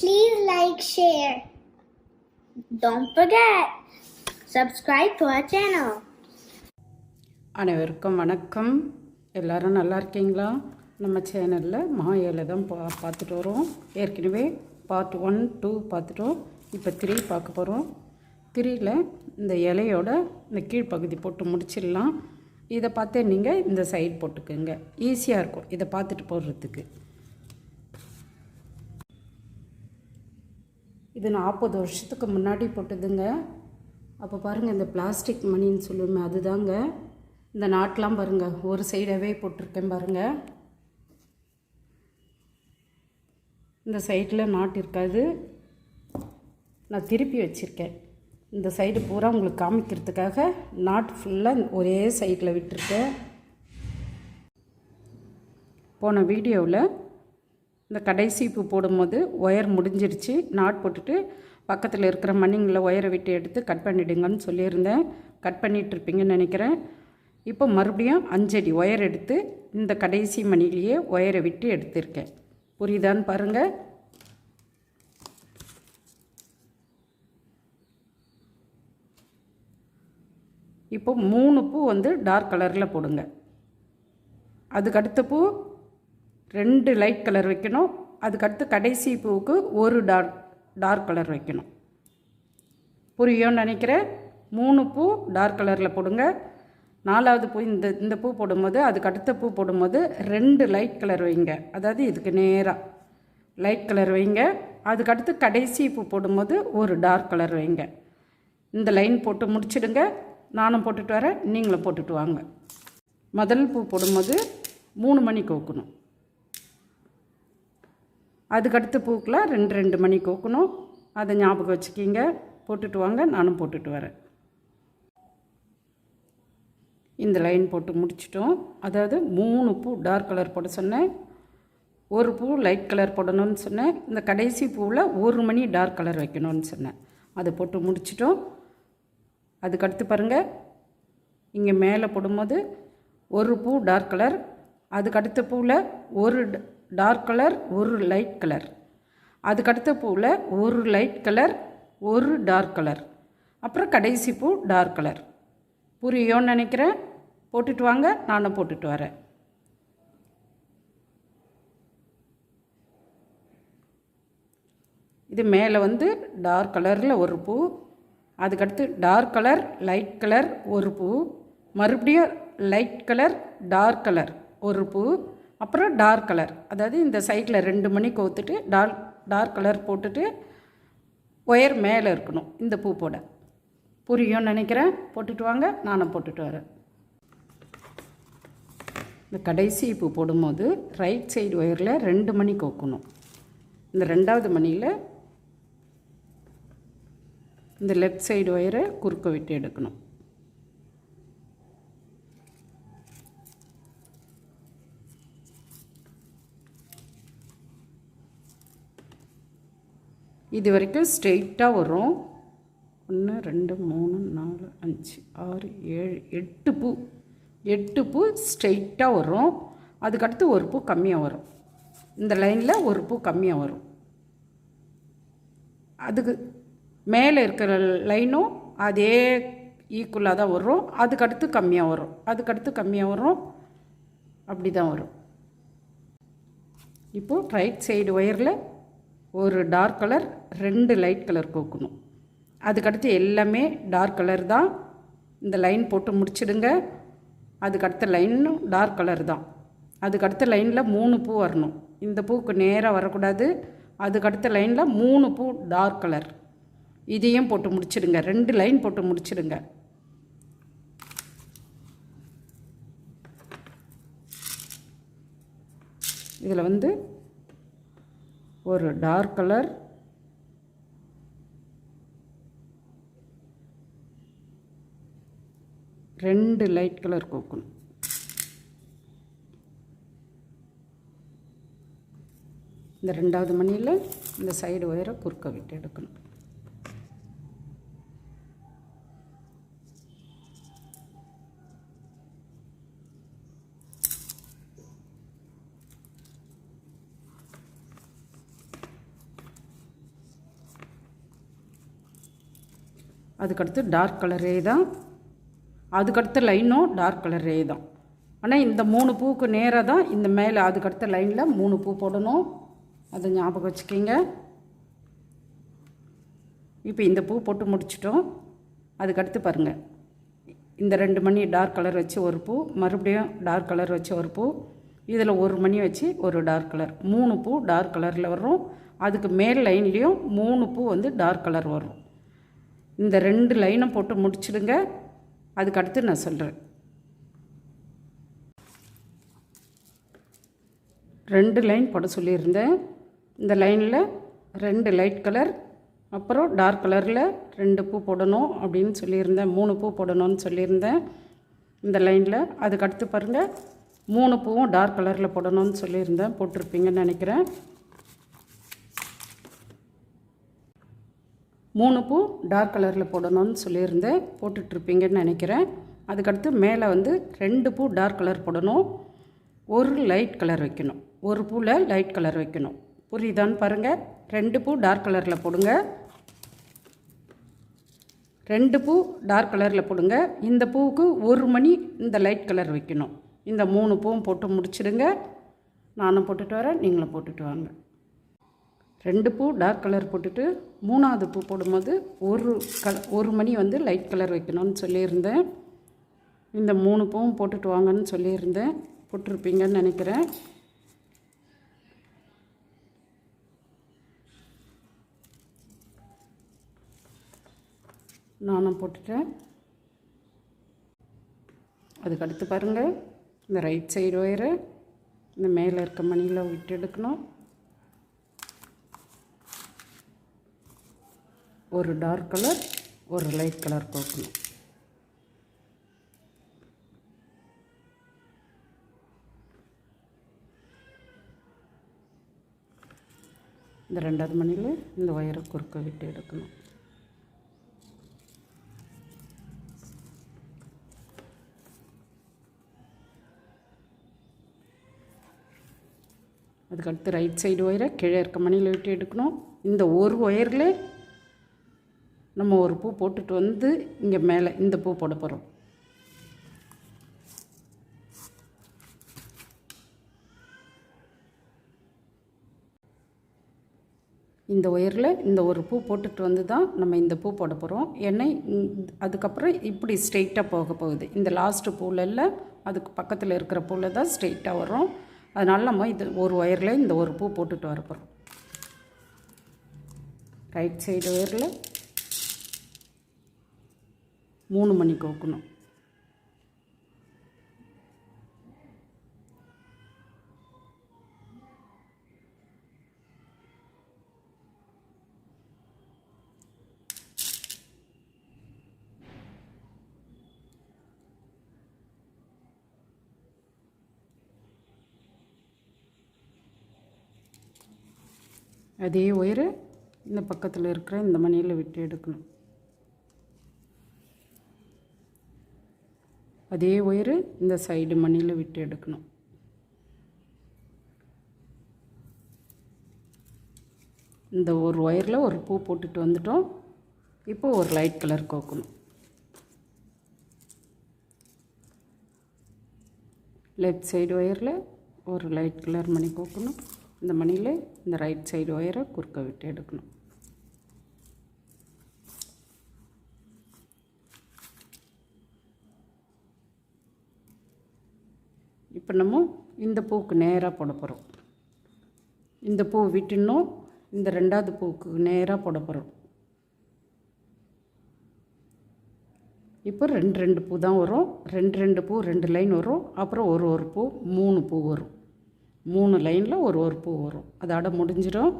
Please like, share. Don't forget, subscribe to our channel. அனைவருக்கும் வணக்கம். எல்லாரும் நல்லா இருக்கீங்களா? நம்ம சேனலில் மாயில தான் பா பார்த்துட்டு வரோம். ஏற்கனவே பார்ட் ஒன் டூ பார்த்துட்டோம் இப்போ த்ரீ பார்க்க போகிறோம் த்ரீயில் இந்த இலையோட இந்த கீழ்ப்பகுதி போட்டு முடிச்சிடலாம். இதை பார்த்தே நீங்கள் இந்த சைடு போட்டுக்கோங்க. ஈஸியாக இருக்கும். இதை பார்த்துட்டு போடுறதுக்கு. இது நாற்பது வருஷத்துக்கு முன்னாடி போட்டதுங்க. அப்போ பாருங்கள் இந்த பிளாஸ்டிக் மணின்னு சொல்லுவோமே அதுதாங்க. இந்த நாட்டெலாம் பாருங்கள் ஒரு சைடாகவே போட்டிருக்கேன் பாருங்கள் இந்த சைடில் நாட்டு இருக்காது. நான் திருப்பி வச்சுருக்கேன். இந்த சைடு பூரா உங்களுக்கு காமிக்கிறதுக்காக நாட் ஃபுல்லாக ஒரே சைடில் விட்டுருக்கேன். போன வீடியோவில் இந்த கடைசி பூ போடும்போது ஒயர் முடிஞ்சிருச்சு. நாட் போட்டுட்டு பக்கத்தில் இருக்கிற மண்ணிங்கில் ஒயரை விட்டு எடுத்து கட் பண்ணிவிடுங்கன்னு சொல்லியிருந்தேன். கட் பண்ணிகிட்ருப்பீங்கன்னு நினைக்கிறேன். இப்போ மறுபடியும் அஞ்சடி ஒயர் எடுத்து இந்த கடைசி மணிலேயே ஒயரை விட்டு எடுத்திருக்கேன். புரியுதான்னு பாருங்கள் இப்போ மூணு பூ வந்து டார்க் கலரில் போடுங்க. அதுக்கு அடுத்த பூ ரெண்டு லைட் கலர் வைக்கணும். அதுக்கடுத்து கடைசி பூவுக்கு ஒரு டார்க் டார்க் கலர் வைக்கணும். புரியும்னு நினைக்கிறேன். மூணு பூ டார்க் கலரில் போடுங்க. நாலாவது பூ இந்த இந்த பூ போடும்போது அதுக்கு அடுத்த பூ போடும்போது ரெண்டு லைட் கலர் வைங்க. அதாவது இதுக்கு நேராக லைட் கலர் வைங்க. அதுக்கடுத்து கடைசி பூ போடும்போது ஒரு டார்க் கலர் வைங்க. இந்த லைன் போட்டு முடிச்சிடுங்க. நானும் போட்டுட்டு வரேன். நீங்களும் போட்டுட்டு வாங்க. முதல் பூ போடும்போது மூணு மணி கோக்கணும் அதுக்கடுத்த பூக்கெலாம் ரெண்டு ரெண்டு மணி கோக்கணும். அதை ஞாபகம் வச்சுக்கிங்க. போட்டுட்டு வாங்க. நானும் போட்டுட்டு வரேன். இந்த லைன் போட்டு முடிச்சிட்டோம். அதாவது மூணு பூ டார்க் கலர் போட சொன்னேன். ஒரு பூ லைட் கலர் போடணும்னு சொன்னேன். இந்த கடைசி பூவில் ஒரு மணி டார்க் கலர் வைக்கணும்னு சொன்னேன். அதை போட்டு முடிச்சிட்டோம். அதுக்கடுத்து பாருங்கள் இங்கே மேலே போடும்போது ஒரு பூ டார்க் கலர். அதுக்கடுத்த பூவில் ஒரு டார்க் கலர் ஒரு லைட் கலர் அதுக்கடுத்த பூவில் ஒரு லைட் கலர் ஒரு டார்க் கலர் அப்புறம் கடைசி பூ டார்க் கலர் புரியும்னு நினைக்கிறேன். போட்டுட்டு வாங்க நானும் போட்டுட்டு வரேன். இது மேலே வந்து டார்க் கலரில் ஒரு பூ. அதுக்கடுத்து டார்க் கலர் லைட் கலர் ஒரு பூ. மறுபடியும் லைட் கலர் டார்க் கலர் ஒரு பூ. அப்புறம் டார்க் கலர் அதாவது இந்த சைடில் ரெண்டு மணி கோத்துட்டு டார்க் டார்க் கலர் போட்டுட்டு ஒயர் மேலே இருக்கணும் இந்த பூ போட. புரியும்னு நினைக்கிறேன். போட்டுட்டு வாங்க. நானும் போட்டுட்டு வரேன். இந்த கடைசி பூ போடும்போது ரைட் சைடு ஒயரில் ரெண்டு மணி கோக்கணும். இந்த ரெண்டாவது மணியில் இந்த லெஃப்ட் சைடு ஒயரை குறுக்க விட்டு எடுக்கணும். இது வரைக்கும் ஸ்ட்ரெயிட்டாக வரும் ஒன்று ரெண்டு மூணு நாலு அஞ்சு ஆறு ஏழு எட்டு பூ. எட்டு பூ ஸ்ட்ரெயிட்டாக வரும் அதுக்கடுத்து ஒரு பூ கம்மியாக வரும். இந்த லைனில் ஒரு பூ கம்மியாக வரும். அதுக்கு மேலே இருக்கிற லைனும் அதே ஈக்குவலாக தான் வரும் அதுக்கடுத்து கம்மியாக வரும் அதுக்கடுத்து கம்மியாக வரும் அப்படி தான் வரும். இப்போது ரைட் சைடு ஒயரில் ஒரு டார்க் கலர் ரெண்டு லைட் கலர் கோக்கணும். அதுக்கடுத்து எல்லாமே டார்க் கலர் தான். இந்த லைன் போட்டு முடிச்சிடுங்க. அதுக்கடுத்த லைனும் டார்க் கலர் தான். அதுக்கடுத்த லைனில் மூணு பூ வரணும். இந்த பூவுக்கு நேராக வரக்கூடாது. அதுக்கடுத்த லைனில் மூணு பூ டார்க் கலர் இதையும் போட்டு முடிச்சிடுங்க. ரெண்டு லைன் போட்டு முடிச்சிடுங்க. இதில் வந்து ஒரு டார்க் கலர் ரெண்டு லைட் கலர் கோக்கணும் இந்த ரெண்டாவது மணியில் இந்த சைடு ஒயரை குறுக்க விட்டு எடுக்கணும். அதுக்கடுத்து டார்க் கலரே தான். அதுக்கடுத்த லைனும் டார்க் கலரே தான். ஆனால் இந்த மூணு பூவுக்கு நேராக தான் இந்த மேலே அதுக்கடுத்த லைனில் மூணு பூ போடணும். அதை ஞாபகம் வச்சுக்கிங்க. இப்போ இந்த பூ போட்டு முடிச்சிட்டோம். அதுக்கடுத்து பாருங்கள் இந்த ரெண்டு மணி டார்க் கலர் வச்சு ஒரு பூ மறுபடியும் டார்க் கலர் வச்சு ஒரு பூ. இதில் ஒரு மணி வச்சு ஒரு டார்க் கலர் மூணு பூ டார்க் கலரில் வரும். அதுக்கு மேல் லைன்லேயும் மூணு பூ வந்து டார்க் கலர் வரும். இந்த ரெண்டு லைனும் போட்டு முடிச்சிடுங்க. அதுக்கு அடுத்து நான் சொல்கிறேன் ரெண்டு லைன் போட சொல்லியிருந்தேன். இந்த லைனில் ரெண்டு லைட் கலர் அப்புறம் டார்க் கலரில் ரெண்டு பூ போடணும் அப்படின்னு சொல்லியிருந்தேன். மூணு பூ போடணும்னு சொல்லியிருந்தேன். இந்த லைனில் அதுக்கடுத்து பாருங்கள் மூணு பூவும் டார்க் கலரில் போடணும்னு சொல்லியிருந்தேன். போட்டிருப்பீங்கன்னு நினைக்கிறேன். மூணு பூ டார்க் கலரில் போடணும்னு சொல்லியிருந்தேன் போட்டுட்ருப்பீங்கன்னு நினைக்கிறேன். அதுக்கடுத்து மேலே வந்து ரெண்டு பூ டார்க் கலர் போடணும். ஒரு லைட் கலர் வைக்கணும். ஒரு பூவில் லைட் கலர் வைக்கணும். புரியுதான்னு பாருங்கள் ரெண்டு பூ டார்க் கலரில் போடுங்க. ரெண்டு பூ டார்க் கலரில் போடுங்க. இந்த பூவுக்கு ஒரு மணி இந்த லைட் கலர் வைக்கணும். இந்த மூணு பூவும் போட்டு முடிச்சிடுங்க. நானும் போட்டுட்டு வரேன். நீங்களும் போட்டுட்டு வாங்க. ரெண்டு பூ டார்க் கலர் போட்டுட்டு மூணாவது பூ போடும்போது ஒரு கல ஒரு மணி வந்து லைட் கலர் வைக்கணும்னு சொல்லியிருந்தேன். இந்த மூணு பூவும் போட்டுட்டு வாங்கன்னு சொல்லியிருந்தேன். போட்டிருப்பீங்கன்னு நினைக்கிறேன். நானும் போட்டுட்டேன். அதுக்கடுத்து பாருங்கள் இந்த ரைட் சைடு ஒயரை இந்த மேலே இருக்க மணியில் விட்டு எடுக்கணும். ஒரு டார்க் கலர் ஒரு லைட் கலர் கோக்கணும். இந்த ரெண்டாவது மணியில் இந்த ஒயரை குறுக்க விட்டு எடுக்கணும். அதுக்கடுத்து ரைட் சைடு ஒயரை கீழே இருக்க மணியில் விட்டு எடுக்கணும். இந்த ஒரு ஒயரில் நம்ம ஒரு பூ போட்டுட்டு வந்து இங்கே மேலே இந்த பூ போட போகிறோம் இந்த ஒயரில் இந்த ஒரு பூ போட்டுட்டு வந்து தான் நம்ம இந்த பூ போட போகிறோம் ஏன்னா அதுக்கப்புறம் இப்படி ஸ்ட்ரெயிட்டாக போக போகுது. இந்த லாஸ்ட்டு பூவில் அதுக்கு பக்கத்தில் இருக்கிற பூவில் தான் ஸ்ட்ரெயிட்டாக வரும் அதனால் நம்ம இது ஒரு ஒயரில் இந்த ஒரு பூ போட்டுட்டு வர போகிறோம் ரைட் சைடு ஒயரில் மூணு மணி கோக்கணும். அதே ஒயரை இந்த பக்கத்தில் இருக்கிற இந்த மணியில் விட்டு எடுக்கணும். அதே ஒயரு இந்த சைடு மணியில் விட்டு எடுக்கணும். இந்த ஒரு ஒயரில் ஒரு பூ போட்டுட்டு வந்துட்டோம். இப்போ ஒரு லைட் கலர் கோக்கணும். லெஃப்ட் சைடு ஒயரில் ஒரு லைட் கலர் மணி கோக்கணும். இந்த மணியில் இந்த ரைட் சைடு ஒயரை குறுக்க விட்டு எடுக்கணும். நம்ம இந்த பூவுக்கு நேராக போட போகிறோம் இந்த பூ விட்டுணும் இந்த ரெண்டாவது பூவுக்கு நேராக போட போகிறோம் இப்போ ரெண்டு ரெண்டு பூ தான் வரும். ரெண்டு ரெண்டு பூ ரெண்டு லைன் வரும். அப்புறம் ஒரு ஒரு பூ மூணு பூ வரும். மூணு லைனில் ஒரு ஒரு பூ வரும். அதோட முடிஞ்சிடும்.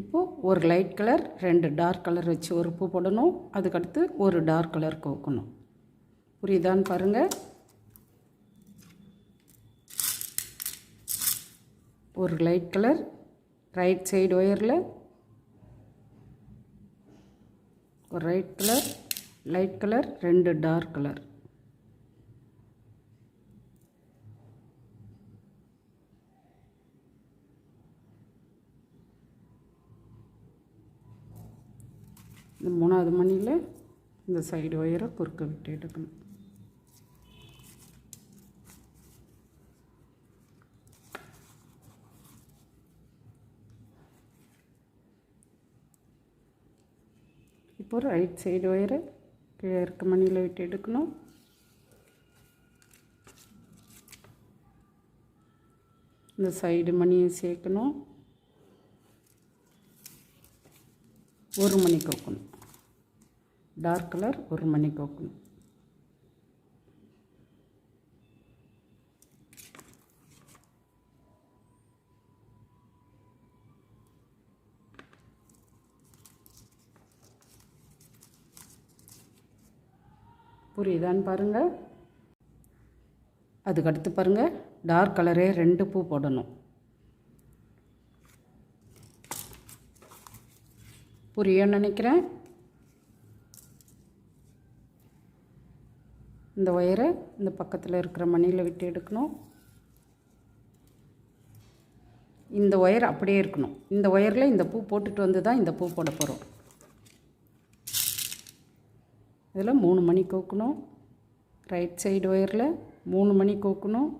இப்போது ஒரு லைட் கலர் ரெண்டு டார்க் கலர் வச்சு ஒரு பூ போடணும். அதுக்கடுத்து ஒரு டார்க் கலர் கோக்கணும். புரியுதான்னு பாருங்கள் ஒரு லைட் கலர் ரைட் சைடு ஒயரில் ஒரு ரைட் கலர் லைட் கலர் ரெண்டு டார்க் கலர் இந்த மூணாவது மணியில் இந்த சைடு ஒயரை குறுக்க விட்டு எடுக்கணும். இப்போ ரைட் சைடு ஒயரை கீழே இருக்க மணியில் விட்டு எடுக்கணும். இந்த சைடு மணியை சேர்க்கணும். ஒரு மணி கோக்கணும் டார்க் கலர் ஒரு மணி கோக்கணும் புரியுதான்னு பாருங்கள் அதுக்கடுத்து பாருங்கள் டார்க் கலரே ரெண்டு பூ போடணும். புரியும்னு நினைக்கிறேன். இந்த ஒயரை இந்த பக்கத்தில் இருக்கிற மணியில் விட்டு எடுக்கணும். இந்த ஒயர் அப்படியே இருக்கணும். இந்த ஒயரில் இந்த பூ போட்டுட்டு வந்து தான் இந்த பூ போட போகிறோம் இதில் மூணு மணி கோக்கணும். ரைட் சைடு ஒயரில் மூணு மணி கோக்கணும்.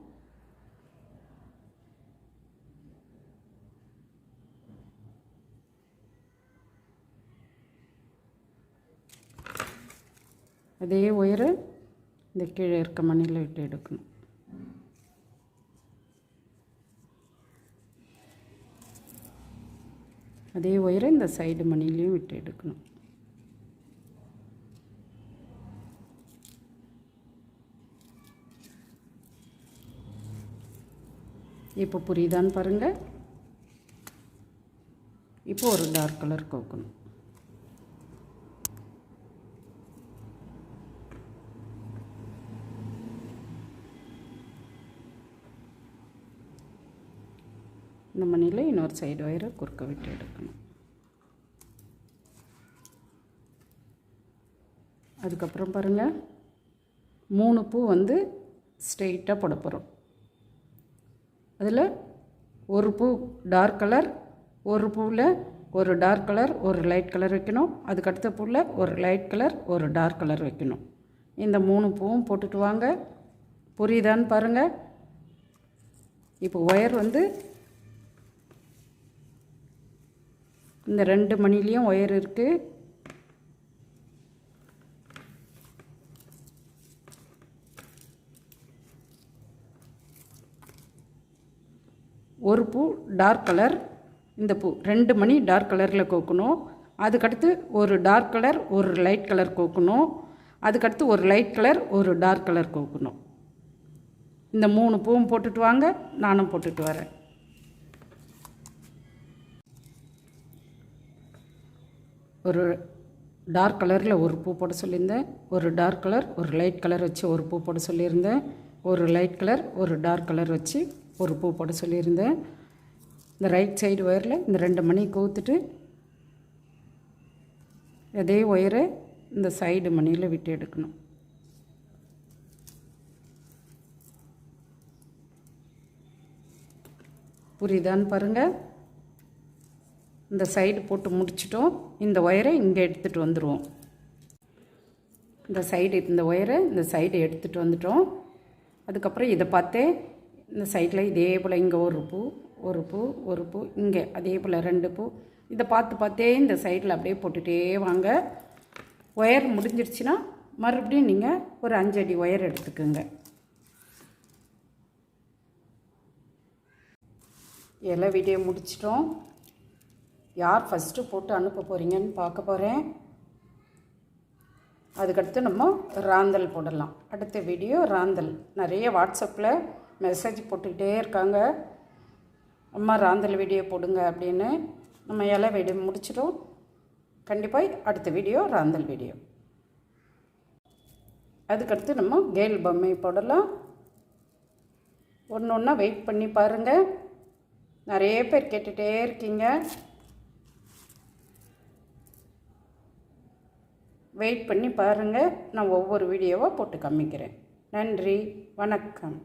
அதே ஒயரை இந்த கீழே இருக்க மணியில் விட்டு எடுக்கணும். அதே ஒயரை இந்த சைடு மணிலையும் விட்டு எடுக்கணும். இப்போ புரியுதான்னு பாருங்கள் இப்போ ஒரு டார்க் கலர் கோக்கணும். இந்த மணியில் இன்னொரு சைடு ஒயரை குறுக்க விட்டு எடுக்கணும். அதுக்கப்புறம் பாருங்கள் மூணு பூ வந்து ஸ்ட்ரெயிட்டாக போட போகிறோம் அதில் ஒரு பூ டார்க் கலர் ஒரு பூவில் ஒரு டார்க் கலர் ஒரு லைட் கலர் வைக்கணும். அதுக்கு அடுத்த பூவில் ஒரு லைட் கலர் ஒரு டார்க் கலர் வைக்கணும். இந்த மூணு பூவும் போட்டுட்டு வாங்க. புரியுதான்னு பாருங்கள் இப்போ ஒயர் வந்து இந்த ரெண்டு மணிலையும் ஒயர் இருக்குது ஒரு பூ டார்க் கலர் இந்த பூ ரெண்டு மணி டார்க் கலரில் கோக்கணும். அதுக்கடுத்து ஒரு டார்க் கலர் ஒரு லைட் கலர் கோக்கணும். அதுக்கடுத்து ஒரு லைட் கலர் ஒரு டார்க் கலர் கோக்கணும். இந்த மூணு பூவும் போட்டுட்டு வாங்க நானும் போட்டுட்டு வரேன். ஒரு டார்க் கலரில் ஒரு பூ போட சொல்லியிருந்தேன். ஒரு டார்க் கலர் ஒரு லைட் கலர் வச்சு ஒரு பூ போட சொல்லியிருந்தேன். ஒரு லைட் கலர் ஒரு டார்க் கலர் வச்சு ஒரு பூ போட சொல்லியிருந்தேன். இந்த ரைட் சைடு ஒயரில் இந்த ரெண்டு மணி கோத்துட்டு அதே ஒயரை இந்த சைடு மணியில் விட்டு எடுக்கணும். புரியுதான்னு பாருங்கள் இந்த சைடு போட்டு முடிச்சிட்டோம். இந்த ஒயரை இங்கே எடுத்துகிட்டு வந்துடுவோம் இந்த சைடு இந்த ஒயரை இந்த சைடு எடுத்துகிட்டு வந்துட்டோம். அதுக்கப்புறம் இதை பார்த்தே இந்த சைடில் இதே போல் இங்கே ஒரு பூ ஒரு பூ ஒரு பூ இங்கே அதே போல் ரெண்டு பூ. இதை பார்த்து பார்த்தே இந்த சைடில் அப்படியே போட்டுகிட்டே வாங்க. ஒயர் முடிஞ்சிருச்சுன்னா மறுபடியும் நீங்கள் ஒரு அஞ்சடி ஒயர் எடுத்துக்கோங்க. எல்லாம் வீடியோ முடிச்சிட்டோம். யார் ஃபஸ்ட்டு போட்டு அனுப்ப போகிறீங்கன்னு பார்க்க போகிறேன் அதுக்கடுத்து நம்ம ராந்தல் போடலாம். அடுத்த வீடியோ ராந்தல். நிறைய வாட்ஸ்அப்பில் மெசேஜ் போட்டுக்கிட்டே இருக்காங்க. அம்மா ராந்தல் வீடியோ போடுங்க அப்படின்னு நம்ம இலை வீடியோ முடிச்சிடும் கண்டிப்பாக அடுத்த வீடியோ ராந்தல் வீடியோ அதுக்கடுத்து நம்ம கேல் பொம்மை போடலாம். ஒன்று ஒன்றா வெயிட் பண்ணி பாருங்கள் நிறைய பேர் கேட்டுகிட்டே இருக்கீங்க. வெயிட் பண்ணி பாருங்கள் நான் ஒவ்வொரு வீடியோவாக போட்டு காமிக்கிறேன். நன்றி. வணக்கம்.